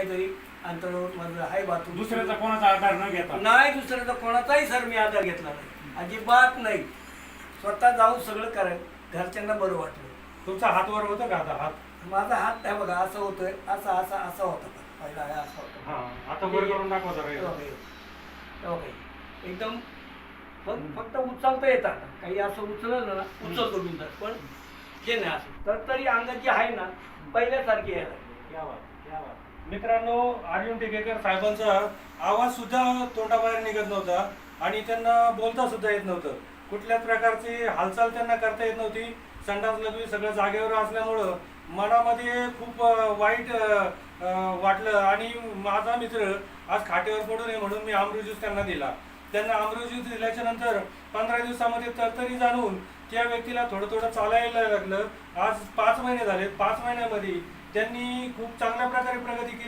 काहीतरी अंतरावर माझं आहे बाथरूम दुसऱ्याचा कोणाचा आधार न घेता. नाही दुसऱ्याचा कोणाचाही सर मी आधार घेतला नाही. अजिबात नाही. स्वतः जाऊन सगळं करायचं घरच्यांना बरं वाटलं. तुमचा हातवर होतं का आता हात? माझा हात नाही बघा असं होतोय. असा असा असा होता पहिला आहे असा होता. हा आता वर करून दाखवा जरा हे एकदा. बघा, हे बघा, हे. एकदम फक्त फक्त उचलता येतात काही असं उचललं ना उचलतो मी तर. पण हे नाही असं. तर तरी अंगाची आहे ना पहिल्यासारखी आहे. क्या बात, क्या बात. मित्रांनो अर्जुन टिकेकर साहेबांचा आवाज सुद्धा तोंडाबाहेर निघत नव्हता आणि त्यांना बोलता सुद्धा येत नव्हतं. कुठल्याच प्रकारची हालचाल त्यांना करता येत नव्हती. संडास लघवी सगळं जागेवर असल्यामुळं मनामध्ये खूप वाईट वाटलं. आणि माझा मित्र आज खाटेवर पडू नये म्हणून मी आमरू ज्यूस त्यांना दिला. त्यांना अमृत दिल्याच्या नंतर पंधरा दिवसामध्ये तरतरी जाणून त्या व्यक्तीला थोडं थोडं चालायला लागलं. आज पाच महिने झाले पाच महिन्यामध्ये त्यांनी खूप चांगल्या प्रकारे प्रगती केली.